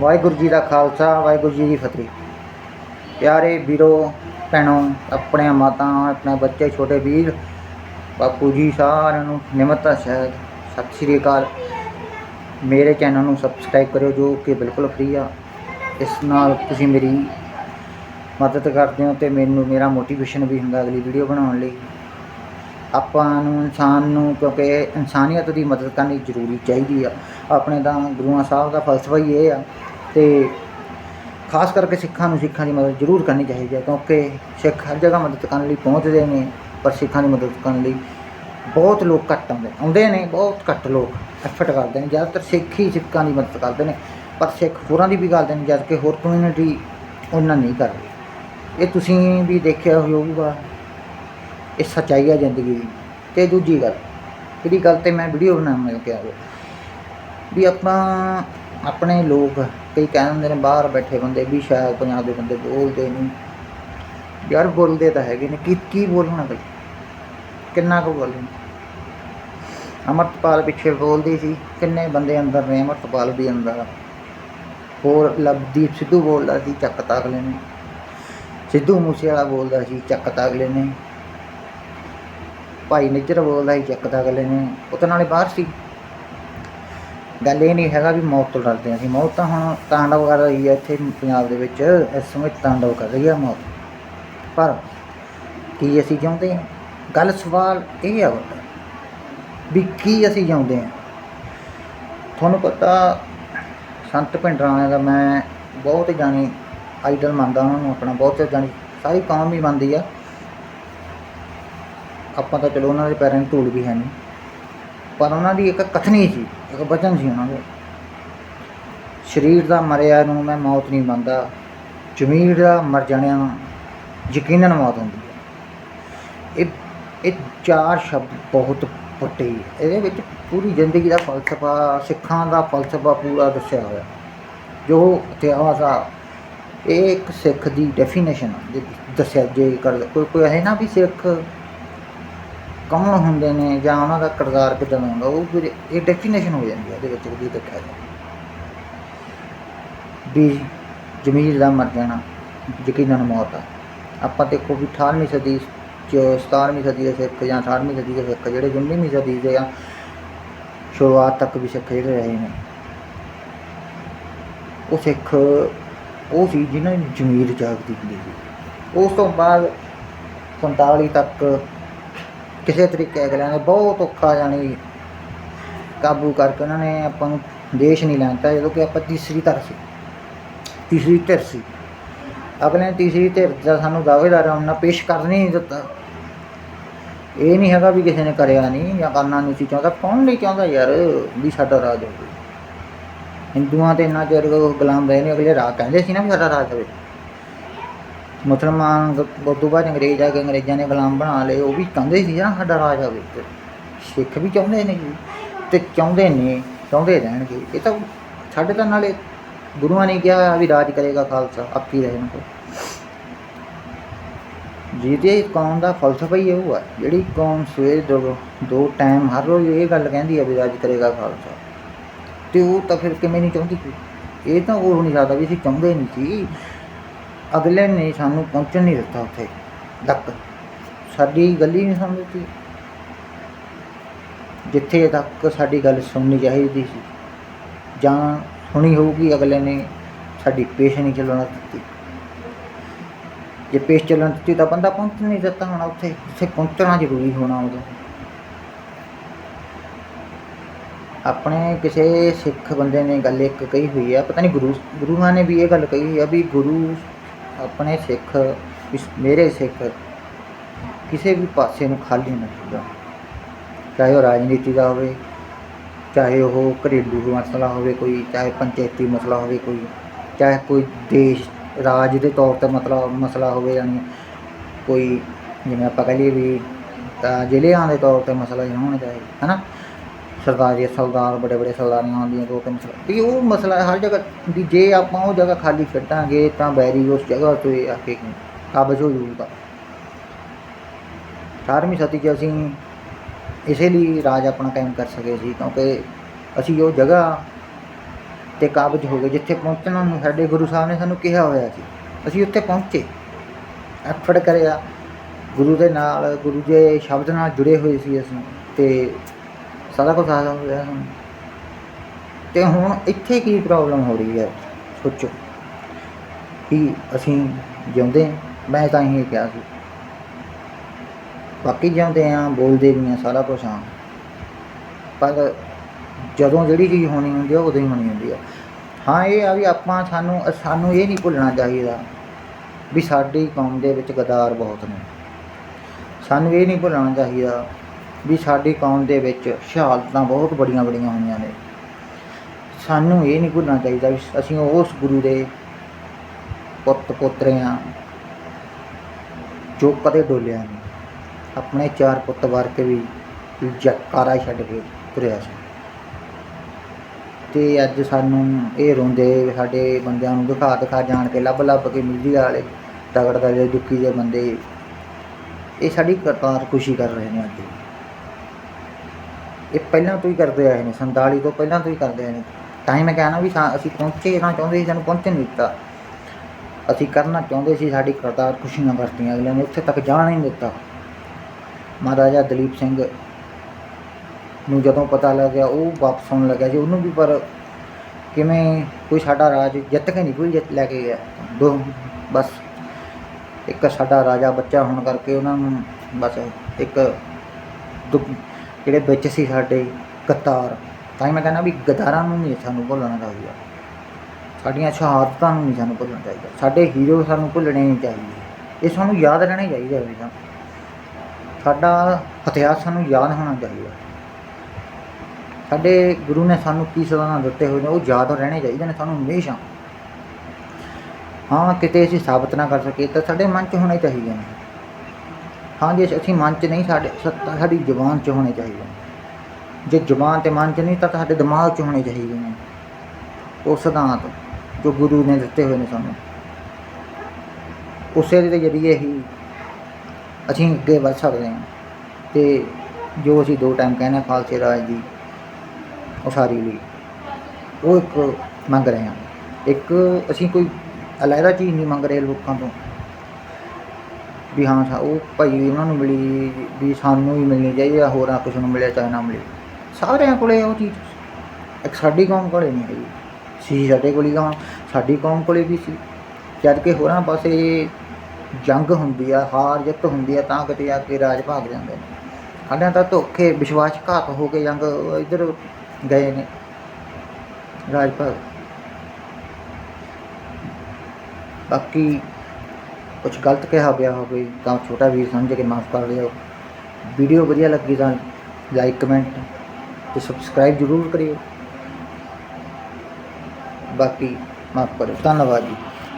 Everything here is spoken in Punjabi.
ਵਾਹਿਗੁਰੂ ਜੀ ਦਾ ਖਾਲਸਾ, ਵਾਹਿਗੁਰੂ ਜੀ ਦੀ ਫਤਿਹ। ਪਿਆਰੇ ਵੀਰੋ, ਭੈਣੋ ਆਪਣੇ ਮਾਤਾ, ਆਪਣੇ ਬੱਚੇ, ਛੋਟੇ ਵੀਰ, ਬਾਪੂ ਜੀ ਸਾਰਿਆਂ ਨੂੰ ਨਿਮਰਤਾ ਸ਼ਾਇਦ ਸਤਿ ਸ਼੍ਰੀ ਅਕਾਲ। ਮੇਰੇ ਚੈਨਲ ਨੂੰ ਸਬਸਕ੍ਰਾਈਬ ਕਰਿਓ ਜੋ ਕਿ ਬਿਲਕੁਲ ਫ੍ਰੀ ਆ। ਇਸ ਨਾਲ ਤੁਸੀਂ ਮੇਰੀ ਮਦਦ ਕਰਦੇ ਹੋ ਤੇ ਮੈਨੂੰ ਮੇਰਾ ਮੋਟੀਵੇਸ਼ਨ ਵੀ ਹੁੰਦਾ ਅਗਲੀ ਵੀਡੀਓ ਬਣਾਉਣ ਲਈ। ਆਪਾਂ ਨੂੰ, ਇਨਸਾਨ ਨੂੰ, ਕਿਉਂਕਿ ਇਨਸਾਨੀਅਤ ਦੀ ਮਦਦ ਕਰਨੀ ਜ਼ਰੂਰੀ ਚਾਹੀਦੀ ਆ। ਆਪਣੇ ਤਾਂ ਗੁਰੂਆਂ ਸਾਹਿਬ ਦਾ ਫਲਸਫਾ ਹੀ ਇਹ ਆ ਤੇ ਖਾਸ ਕਰਕੇ ਸਿੱਖਾਂ ਨੂੰ ਸਿੱਖਾਂ ਦੀ ਮਦਦ ਜ਼ਰੂਰ ਕਰਨੀ ਚਾਹੀਦੀ ਹੈ, ਕਿਉਂਕਿ ਸਿੱਖ ਹਰ ਜਗ੍ਹਾ ਮਦਦ ਕਰਨ ਲਈ ਪਹੁੰਚਦੇ ਨੇ, ਪਰ ਸਿੱਖਾਂ ਦੀ ਮਦਦ ਕਰਨ ਲਈ ਬਹੁਤ ਲੋਕ ਘੱਟ ਆਉਂਦੇ ਆਉਂਦੇ ਨੇ, ਬਹੁਤ ਘੱਟ ਲੋਕ ਐਫਰਟ ਕਰਦੇ ਨੇ, ਜ਼ਿਆਦਾਤਰ ਸਿੱਖ ਹੀ ਸਿੱਖਾਂ ਦੀ ਮਦਦ ਕਰਦੇ ਨੇ, ਪਰ ਸਿੱਖ ਹੋਰਾਂ ਦੀ ਵੀ ਕਰਦੇ ਨੇ ਜਦ ਕਿ ਹੋਰ ਕਮਿਊਨਿਟੀ ਉਹਨਾਂ ਨਹੀਂ ਕਰਦੀ। ਇਹ ਤੁਸੀਂ ਵੀ ਦੇਖਿਆ ਹੋਊਗਾ, ਇਹ ਸੱਚਾਈ ਹੈ ਜ਼ਿੰਦਗੀ ਦੀ। ਤੇ ਦੂਜੀ ਗੱਲ ਇਹਦੀ ਗੱਲ ਤੇ ਮੈਂ ਵੀਡੀਓ ਬਣਾਉਣ ਲੱਗ ਵੀ ਆਪਾਂ ਆਪਣੇ ਲੋਕ ਕਈ ਕਹਿ ਦਿੰਦੇ ਨੇ, ਬਾਹਰ ਬੈਠੇ ਬੰਦੇ ਵੀ ਸ਼ਾਇਦ ਪੰਜਾਬ ਦੇ ਬੰਦੇ ਬੋਲਦੇ ਨਹੀਂ ਯਾਰ ਬੋਲਦੇ ਤਾਂ ਹੈਗੇ ਨੇ, ਕੀ ਕੀ ਬੋਲਣਾ ਬਈ? ਕਿੰਨਾ ਕੁ ਬੋਲਣ? ਅਮਰਤਪਾਲ ਪਿੱਛੇ ਬੋਲਦੀ ਸੀ, ਕਿੰਨੇ ਬੰਦੇ ਅੰਦਰ ਨੇ, ਅਮਰਤਪਾਲ ਵੀ ਅੰਦਰ। ਹੋਰ ਲਵਦੀਪ ਸਿੱਧੂ ਬੋਲਦਾ ਸੀ, ਚੱਕ ਤਾ ਅਗਲੇ ਨੇ। ਸਿੱਧੂ ਮੂਸੇ ਵਾਲਾ ਬੋਲਦਾ ਸੀ, ਚੱਕ ਤਾ ਅਗਲੇ ਨੇ। ਭਾਈ ਨਿੱਜਰ ਬੋਲਦਾ ਸੀ, ਚੱਕ ਤਾ ਅਗਲੇ ਨੇ। ਉਹ ਤਾਂ ਨਾਲੇ ਬਾਹਰ ਸੀ। ਗੱਲ ਇਹ ਨਹੀਂ ਹੈਗਾ ਵੀ ਮੌਤ ਤੋਂ ਡਰਦੇ ਹਾਂ ਅਸੀਂ। ਮੌਤ ਤਾਂ ਹੁਣ ਤਾਂਡਵ ਕਰ ਰਹੀ ਹੈ ਇੱਥੇ ਪੰਜਾਬ ਦੇ ਵਿੱਚ। ਇਸ ਸਮੇਂ ਤਾਂਡਵ ਕਰ ਰਹੀ ਹੈ ਮੌਤ। ਪਰ ਕੀ ਅਸੀਂ ਜਿਉਂਦੇ ਹਾਂ? ਗੱਲ ਸਵਾਲ ਇਹ ਆ ਵੱਡਾ ਵੀ ਕੀ ਅਸੀਂ ਜਿਉਂਦੇ ਹਾਂ? ਤੁਹਾਨੂੰ ਪਤਾ ਸੰਤ ਭਿੰਡਰਾਂ ਦਾ ਮੈਂ ਬਹੁਤ ਜਾਣੀ ਆਈਡਲ ਮੰਨਦਾ ਉਹਨਾਂ ਨੂੰ ਆਪਣਾ, ਬਹੁਤ ਜਾਣੀ ਸਾਰੀ ਕੌਮ ਵੀ ਮੰਨਦੀ ਆ। ਆਪਾਂ ਤਾਂ ਚਲੋ ਉਹਨਾਂ ਦੇ ਪੈਰਾਂ 'ਚ ਧੂੜ ਵੀ ਹੈ ਨਹੀਂ ਪਰ ਉਹਨਾਂ ਦੀ ਇੱਕ ਕਥਨੀ ਸੀ, ਇੱਕ ਵਚਨ ਸੀ ਉਹਨਾਂ ਦੇ। ਸਰੀਰ ਦਾ ਮਰਿਆ ਨੂੰ ਮੈਂ ਮੌਤ ਨਹੀਂ ਮੰਨਦਾ, ਜ਼ਮੀਰ ਦਾ ਮਰ ਜਾਣਿਆ ਨੂੰ ਯਕੀਨਨ ਮੌਤ ਹੁੰਦੀ ਹੈ। ਇਹ ਇਹ ਚਾਰ ਸ਼ਬਦ ਬਹੁਤ ਵੱਡੇ ਇਹਦੇ ਵਿੱਚ ਪੂਰੀ ਜ਼ਿੰਦਗੀ ਦਾ ਫਲਸਫਾ, ਸਿੱਖਾਂ ਦਾ ਫਲਸਫਾ ਪੂਰਾ ਦੱਸਿਆ ਹੋਇਆ। ਜੋ ਇਤਿਹਾਸ ਆ, ਇਹ ਇੱਕ ਸਿੱਖ ਦੀ ਡੈਫੀਨੇਸ਼ਨ ਦੱਸਿਆ ਜੇ ਕਰ ਕੋਈ ਕੋਈ ਹੈ ਨਾ ਵੀ ਸਿੱਖ ਕੌਣ ਹੁੰਦੇ ਨੇ ਜਾਂ ਉਹਨਾਂ ਦਾ ਕਿਰਦਾਰ ਕਿਦਾਂ ਹੁੰਦਾ, ਉਹ ਫਿਰ ਇਹ ਡੈਫੀਨੇਸ਼ਨ ਹੋ ਜਾਂਦੀ ਹੈ ਇਹਦੇ ਵਿੱਚ ਵੀ ਦੇਖਿਆ ਜਾਏ ਵੀ ਜ਼ਮੀਰ ਦਾ ਮਰ ਜਾਣਾ, ਯਕੀਨਨ ਮੌਤ ਆ। ਆਪਾਂ ਦੇਖੋ ਵੀ 18ਵੀਂ ਸਦੀ ਚ 17ਵੀਂ ਸਦੀ ਦੇ ਸਿੱਖ ਜਾਂ 18ਵੀਂ ਸਦੀ ਦੇ ਸਿੱਖ ਜਿਹੜੇ 19ਵੀਂ ਸਦੀ ਦੇ ਆ, ਸ਼ੁਰੂਆਤ ਤੱਕ ਵੀ ਸਿੱਖ ਜਿਹੜੇ ਰਹੇ ਨੇ, ਉਹ ਸਿੱਖ ਉਹ ਸੀ ਜਿਨ੍ਹਾਂ ਨੇ ਜ਼ਮੀਰ ਜਾਗਦੀ ਹੁੰਦੀ ਸੀ। ਉਸ ਤੋਂ ਬਾਅਦ 47 ਤੱਕ ਕਿਸੇ ਤਰੀਕੇ ਅਗਲਿਆਂ ਨੇ ਬਹੁਤ ਔਖਾ ਜਾਣੀ ਕਾਬੂ ਕਰਕੇ ਉਹਨਾਂ ਨੇ ਆਪਾਂ ਨੂੰ ਦੇਸ਼ ਨਹੀਂ ਲੈਂਦਾ ਜਦੋਂ ਕਿ ਆਪਾਂ ਤੀਸਰੀ ਧਰ ਸੀ। ਤੀਸਰੀ ਧਿਰ ਸੀ। ਅਗਲੇ ਤੀਸਰੀ ਧਿਰ ਦਾ ਸਾਨੂੰ ਦਾਅਵੇਦਾਰ ਉਹਨਾਂ ਪੇਸ਼ ਕਰਨ ਨਹੀਂ ਦਿੱਤਾ। ਇਹ ਨਹੀਂ ਹੈਗਾ ਵੀ ਕਿਸੇ ਨੇ ਕਰਿਆ ਨਹੀਂ ਜਾਂ ਕਰਨਾ ਨਹੀਂ ਸੀ ਚਾਹੁੰਦਾ। ਕੌਣ ਨਹੀਂ ਚਾਹੁੰਦਾ ਯਾਰ ਵੀ ਸਾਡਾ ਰਾਜ ਹੋਵੇ। ਹਿੰਦੂਆਂ ਤੇ ਇੰਨਾ ਚਿਰ ਗੁਲਾਮ ਰਹੇ ਨੇ, ਅਗਲੇ ਰਾਜ ਕਹਿੰਦੇ ਸੀ ਨਾ ਵੀ ਸਾਡਾ ਰਾਜ ਹੋਵੇ। ਮੁਸਲਮਾਨ ਉਦੋਂ ਬਾਅਦ ਅੰਗਰੇਜ਼ ਆ ਕੇ ਅੰਗਰੇਜ਼ਾਂ ਨੇ ਗੁਲਾਮ ਬਣਾ ਲਏ, ਉਹ ਵੀ ਚਾਹੁੰਦੇ ਸੀ ਨਾ ਸਾਡਾ ਰਾਜ ਆਵੇ ਤੇ ਸਿੱਖ ਵੀ ਚਾਹੁੰਦੇ ਨੇ ਜੀ ਤੇ ਚਾਹੁੰਦੇ ਨੇ, ਚਾਹੁੰਦੇ ਰਹਿਣਗੇ। ਇਹ ਤਾਂ ਸਾਡੇ ਤਾਂ ਨਾਲੇ ਗੁਰੂਆਂ ਨੇ ਕਿਹਾ ਵੀ ਰਾਜ ਕਰੇਗਾ ਖਾਲਸਾ, ਆਪੀ ਰਹਿਣ ਕੋ ਜਿਹਦੇ ਕੌਮ ਦਾ ਫਲਸਫਾ ਹੀ ਉਹ ਹੈ ਜਿਹੜੀ ਕੌਮ ਸਵੇਰ ਦੋ ਦੋ ਟਾਈਮ ਹਰ ਰੋਜ਼ ਇਹ ਗੱਲ ਕਹਿੰਦੀ ਹੈ ਵੀ ਰਾਜ ਕਰੇਗਾ ਖਾਲਸਾ। ਤੇ ਉਹ ਤਾਂ ਫਿਰ ਕਿਵੇਂ ਨਹੀਂ ਚਾਹੁੰਦੀ ਇਹ ਤਾਂ ਉਹ ਨਹੀਂ ਸਕਦਾ ਵੀ ਅਸੀਂ ਚਾਹੁੰਦੇ ਨਹੀਂ ਸੀ। ਅਗਲੇ ਨੇ ਸਾਨੂੰ ਪਹੁੰਚਣ ਨਹੀਂ ਦਿੱਤਾ ਉੱਥੇ, ਤੱਕ। ਸਾਡੀ ਗੱਲ ਹੀ ਨਹੀਂ ਸੁਣ ਜਿੱਥੇ ਤੱਕ ਸਾਡੀ ਗੱਲ ਸੁਣਨੀ ਚਾਹੀਦੀ ਸੀ, ਜਾਂ ਸੁਣੀ ਹੋਊਗੀ, ਅਗਲੇ ਨੇ ਸਾਡੀ ਪੇਸ਼ ਨਹੀਂ ਚੱਲਣ ਦਿੱਤੀ। ਜੇ ਪੇਸ਼ ਚੱਲਣ ਦਿੱਤੀ ਤਾਂ ਬੰਦਾ ਪਹੁੰਚ ਨਹੀਂ ਦਿੱਤਾ ਹੋਣਾ ਉੱਥੇ ਉੱਥੇ ਪਹੁੰਚਣਾ ਜ਼ਰੂਰੀ ਹੋਣਾ ਉਦੋਂ। ਆਪਣੇ ਕਿਸੇ ਸਿੱਖ ਬੰਦੇ ਨੇ ਗੱਲ ਇੱਕ ਕਹੀ ਹੋਈ ਆ, ਪਤਾ ਨਹੀਂ ਗੁਰੂ, ਗੁਰੂਆਂ ਨੇ ਵੀ ਇਹ ਗੱਲ ਕਹੀ ਹੋਈ ਆ ਵੀ ਗੁਰੂ ਆਪਣੇ ਸਿੱਖ ਮੇਰੇ ਸਿੱਖ ਕਿਸੇ ਵੀ ਪਾਸੇ ਨੂੰ ਖਾਲੀ ਨਾ ਛੱਡਣ ਚਾਹੇ ਉਹ ਰਾਜਨੀਤੀ ਦਾ ਹੋਵੇ, ਚਾਹੇ ਉਹ ਘਰੇਲੂ ਮਸਲਾ ਹੋਵੇ ਕੋਈ, ਚਾਹੇ ਪੰਚਾਇਤੀ ਮਸਲਾ ਹੋਵੇ ਕੋਈ, ਚਾਹੇ ਕੋਈ ਦੇਸ਼, ਰਾਜ ਦੇ ਤੌਰ ਤੇ ਮਸਲਾ ਮਸਲਾ ਹੋਵੇ ਯਾਨੀ ਕੋਈ ਜਿਵੇਂ ਆਪਾਂ ਕਹ ਲਈਏ ਵੀ ਤਾਂ ਜ਼ਿਲ੍ਹਿਆਂ ਦੇ ਤੌਰ ਤੇ ਮਸਲਾ ਹੀ ਹੋਣਾ ਚਾਹੀਦਾ ਹਨਾ? ਸਰਦਾਰੀ ਸਰਦਾਰ ਬੜੇ ਬੜੇ ਸਰਦਾਰੀਆਂ ਹੁੰਦੀਆਂ, ਦੋ ਤਿੰਨ ਸਰ- ਵੀ ਉਹ ਮਸਲਾ ਹਰ ਜਗ੍ਹਾ, ਵੀ ਜੇ ਆਪਾਂ ਉਹ ਜਗ੍ਹਾ ਖਾਲੀ ਛੱਡਾਂਗੇ, ਤਾਂ ਬੈਰੀ ਉਸ ਜਗ੍ਹਾ ਤੇ ਆ ਕੇ ਕਾਬਜ ਹੋ ਜਾਊਗਾ। 18ਵੀਂ ਸਦੀ 'ਚ ਅਸੀਂ ਇਸੇ ਲਈ ਰਾਜ ਆਪਣਾ ਕਾਇਮ ਕਰ ਸਕੇ ਸੀ, ਕਿਉਂਕਿ ਅਸੀਂ ਉਹ ਜਗ੍ਹਾ ਤੇ ਕਾਬਜ ਹੋ ਗਏ, ਜਿੱਥੇ ਪਹੁੰਚਣਾ ਨੂੰ ਸਾਡੇ ਗੁਰੂ ਸਾਹਿਬ ਨੇ ਸਾਨੂੰ ਕਿਹਾ ਹੋਇਆ ਸੀ। ਅਸੀਂ ਉੱਥੇ ਪਹੁੰਚੇ, ਐਫਰਟ ਕਰਿਆ, ਗੁਰੂ ਦੇ ਨਾਲ, ਗੁਰੂ ਦੇ ਸ਼ਬਦ ਨਾਲ ਜੁੜੇ ਹੋਏ ਸੀ ਅਸੀਂ, ਤੇ ਸਾਰਾ ਕੁਝ ਹਾਸਲ ਹੋਇਆ ਸਾਨੂੰ ਤੇ ਹੁਣ ਇੱਥੇ ਕੀ ਪ੍ਰੋਬਲਮ ਹੋ ਰਹੀ ਹੈ? ਸੋਚੋ। ਕਿ ਅਸੀਂ ਜਿਉਂਦੇ ਮੈਂ ਤਾਂ ਇਹ ਕਿਹਾ ਸੀ। ਬਾਕੀ ਜਿਉਂਦੇ ਆ ਬੋਲਦੇ ਵੀ ਆ ਸਾਰਾ ਕੁਝ ਆ ਪਰ ਜਦੋਂ ਜਿਹੜੀ ਚੀਜ਼ ਹੋਣੀ ਹੁੰਦੀ ਆ, ਉਦੋਂ ਹੀ ਹੋਣੀ ਹੁੰਦੀ ਆ। ਹਾਂ, ਇਹ ਆ ਵੀ ਆਪਾਂ ਸਾਨੂੰ ਸਾਨੂੰ ਇਹ ਨਹੀਂ ਭੁੱਲਣਾ ਚਾਹੀਦਾ ਵੀ ਸਾਡੀ ਕੌਮ ਦੇ ਵਿੱਚ ਗਦਾਰ ਬਹੁਤ ਨੇ। ਸਾਨੂੰ ਇਹ ਨਹੀਂ ਭੁੱਲਣਾ ਚਾਹੀਦਾ ਵੀ ਸਾਡੀ ਕੌਮ ਦੇ ਵਿੱਚ ਸ਼ਹਾਦਤਾਂ ਬਹੁਤ ਬੜੀਆਂ ਬੜੀਆਂ ਹੋਈਆਂ ਨੇ। ਸਾਨੂੰ ਇਹ ਨਹੀਂ ਭੁੱਲਣਾ ਚਾਹੀਦਾ ਵੀ ਅਸੀਂ ਉਸ ਗੁਰੂ ਦੇ ਪੁੱਤ ਪੋਤਰੇ ਹਾਂ, ਜੋ ਕਦੇ ਡੋਲਿਆ ਨਹੀਂ। ਆਪਣੇ ਚਾਰ ਪੁੱਤ ਵਾਰ ਕੇ ਵੀ ਜਕਾਰਾ ਛੱਡ ਕੇ ਤੁਰਿਆ ਸੀ। ਤੇ ਅੱਜ ਸਾਨੂੰ ਇਹ ਰੋਂਦੇ ਸਾਡੇ ਬੰਦਿਆਂ ਨੂੰ ਦਿਖਾ ਦਿਖਾ ਜਾਣ ਕੇ ਲੱਭ ਲੱਭ ਕੇ ਮੀਡੀਆ ਵਾਲੇ ਤਗੜ ਜੇ ਦੁੱਖੀ ਦੇ ਬੰਦੇ, ਇਹ ਸਾਡੀ ਕਰਤਾਰ ਖੁਸ਼ੀ ਕਰ ਰਹੇ ਨੇ ਅੱਜ। ਇਹ ਪਹਿਲਾਂ ਤੋਂ ਹੀ ਕਰਦੇ ਆਏ ਨੇ 47 ਤੋਂ ਪਹਿਲਾਂ ਤੋਂ ਹੀ ਕਰਦੇ ਆਏ ਨੇ। ਤਾਂ ਹੀ ਮੈਂ ਕਹਿਣਾ ਵੀ ਸਾ- ਅਸੀਂ ਪਹੁੰਚੇ ਨਾ ਚਾਹੁੰਦੇ ਸੀ, ਸਾਨੂੰ ਪਹੁੰਚਣ ਨਹੀਂ ਦਿੱਤਾ। ਅਸੀਂ ਕਰਨਾ ਚਾਹੁੰਦੇ ਸੀ, ਸਾਡੀ ਕਰਤਾਰ ਖੁਸ਼ੀਆਂ ਕਰਤੀਆਂ ਅਗਲੇ ਨੇ, ਉੱਥੇ ਤੱਕ ਜਾਣ ਨਹੀਂ ਦਿੱਤਾ। ਮਹਾਰਾਜਾ ਦਲੀਪ ਸਿੰਘ ਨੂੰ ਜਦੋਂ ਪਤਾ ਲੱਗਿਆ ਉਹ ਵਾਪਸ ਆਉਣ ਲੱਗਿਆ ਸੀ। ਉਹਨੂੰ ਵੀ ਪਰ ਕਿਵੇਂ ਕੋਈ ਸਾਡਾ ਰਾਜ ਜਿੱਤ ਕੇ ਨਹੀਂ, ਕੋਈ ਜਿੱਤ ਲੈ ਕੇ ਗਿਆ। ਦੋ, ਬਸ ਇੱਕ ਸਾਡਾ ਰਾਜਾ ਬੱਚਾ ਹੋਣ ਕਰਕੇ ਉਹਨਾਂ ਨੂੰ ਬਸ ਇੱਕ ਦੁੱਖ ਜਿਹੜੇ ਵਿੱਚ ਸੀ ਸਾਡੇ ਕਤਾਰ, ਤਾਂ ਹੀ ਮੈਂ ਕਹਿੰਦਾ ਵੀ ਗਦਾਰਾਂ ਨੂੰ ਨਹੀਂ ਸਾਨੂੰ ਭੁੱਲਣਾ ਚਾਹੀਦਾ। ਸਾਡੀਆਂ ਸ਼ਹਾਦਤਾਂ ਨੂੰ ਨਹੀਂ ਸਾਨੂੰ ਭੁੱਲਣਾ ਚਾਹੀਦਾ। ਸਾਡੇ ਹੀਰੋ ਸਾਨੂੰ ਭੁੱਲਣੇ ਨਹੀਂ ਚਾਹੀਦੇ। ਇਹ ਸਾਨੂੰ ਯਾਦ ਰਹਿਣੇ ਚਾਹੀਦੇ ਹਮੇਸ਼ਾ ਸਾਡਾ ਇਤਿਹਾਸ ਸਾਨੂੰ ਯਾਦ ਹੋਣਾ ਚਾਹੀਦਾ। ਸਾਡੇ ਗੁਰੂ ਨੇ ਸਾਨੂੰ ਕੀ ਸਦਾਨਾ ਦਿੱਤੇ ਹੋਏ ਨੇ, ਉਹ ਯਾਦ ਰਹਿਣੇ ਚਾਹੀਦੇ ਨੇ ਸਾਨੂੰ ਹਮੇਸ਼ਾ। ਹਾਂ, ਕਿਤੇ ਅਸੀਂ ਸਾਬਤ ਨਾ ਕਰ ਸਕੀਏ ਤਾਂ ਸਾਡੇ ਮਨ 'ਚ ਹੋਣੇ ਚਾਹੀਦੇ ਨੇ। ਹਾਂ ਜੇ ਅਸੀਂ ਮਨ 'ਚ ਨਹੀਂ ਸਾਡੇ ਸੱਤਾ ਸਾਡੀ ਜ਼ੁਬਾਨ 'ਚ ਹੋਣੇ ਚਾਹੀਦੇ ਨੇ। ਜੇ ਜ਼ੁਬਾਨ ਤੇ ਮਨ 'ਚ ਨਹੀਂ, ਤਾਂ ਸਾਡੇ ਦਿਮਾਗ 'ਚ ਹੋਣੇ ਚਾਹੀਦੇ ਨੇ। ਉਹ ਸਿਧਾਂਤ ਜੋ ਗੁਰੂ ਨੇ ਦਿੱਤੇ ਹੋਏ ਨੇ ਸਾਨੂੰ। ਉਸੇ ਦੇ ਜਰੀਏ ਹੀ ਅਸੀਂ ਅੱਗੇ ਵੱਧ ਸਕਦੇ ਹਾਂ। ਤੇ ਜੋ ਅਸੀਂ ਦੋ ਟਾਈਮ ਕਹਿੰਦੇ ਹਾਂ ਖਾਲਸੇ ਰਾਜ ਦੀ ਉਸਾਰੀ ਲਈ, ਉਹ ਇੱਕ ਮੰਗ ਰਹੇ ਹਾਂ। ਇੱਕ, ਅਸੀਂ ਕੋਈ ਅਲੱਗਾ ਚੀਜ਼ ਨਹੀਂ ਮੰਗ ਰਹੇ ਲੋਕਾਂ ਤੋਂ। ਵੀ ਹਾਂ ਸਾ- ਉਹ ਭਾਈ ਉਹਨਾਂ ਨੂੰ ਮਿਲੀ, ਵੀ ਸਾਨੂੰ ਵੀ ਮਿਲਣੀ ਚਾਹੀਦੀ ਆ, ਹੋਰਾਂ ਕਿਸੇ ਨੂੰ ਮਿਲਿਆ ਚਾਹੇ ਨਾ ਮਿਲੇ। ਸਾਰਿਆਂ ਕੋਲੇ ਉਹ ਚੀਜ਼ ਇੱਕ ਸਾਡੀ ਕੌਮ ਕੋਲੇ ਨਹੀਂ ਹੈਗੀ। ਸੀ ਸਾਡੇ ਕੋਲ ਹੀ ਕੌਮ ਸਾਡੀ ਕੌਮ ਕੋਲੇ ਵੀ ਸੀ। ਜਦ ਕਿ ਹੋਰਾਂ ਪਾਸੇ ਜੰਗ ਹੁੰਦੀ ਆ, ਹਾਰ ਜਿੱਤ ਹੁੰਦੀ ਆ, ਤਾਂ ਕਿਤੇ ਜਾ ਕੇ ਰਾਜ ਭਾਗ ਜਾਂਦੇ ਨੇ। ਸਾਡਿਆਂ ਤਾਂ ਧੋਖੇ ਵਿਸ਼ਵਾਸਘਾਤ ਹੋ ਕੇ ਜੰਗ ਇੱਧਰ ਗਏ ਨੇ, ਰਾਜ ਭਾਗ। ਬਾਕੀ ਕੁਝ ਗਲਤ ਕਿਹਾ ਗਿਆ ਹੋਵੇ ਤਾਂ ਛੋਟਾ ਵੀਰ ਸਮਝ ਕੇ ਮਾਫ ਕਰ ਦਿਓ। ਵੀਡੀਓ ਵਧੀਆ ਲੱਗੀ ਤਾਂ ਲਾਈਕ ਕਮੈਂਟ ਤੇ ਸਬਸਕ੍ਰਾਈਬ ਜ਼ਰੂਰ ਕਰਿਓ। ਬਾਕੀ ਮਾਫ ਕਰੋ ਧੰਨਵਾਦ ਜੀ।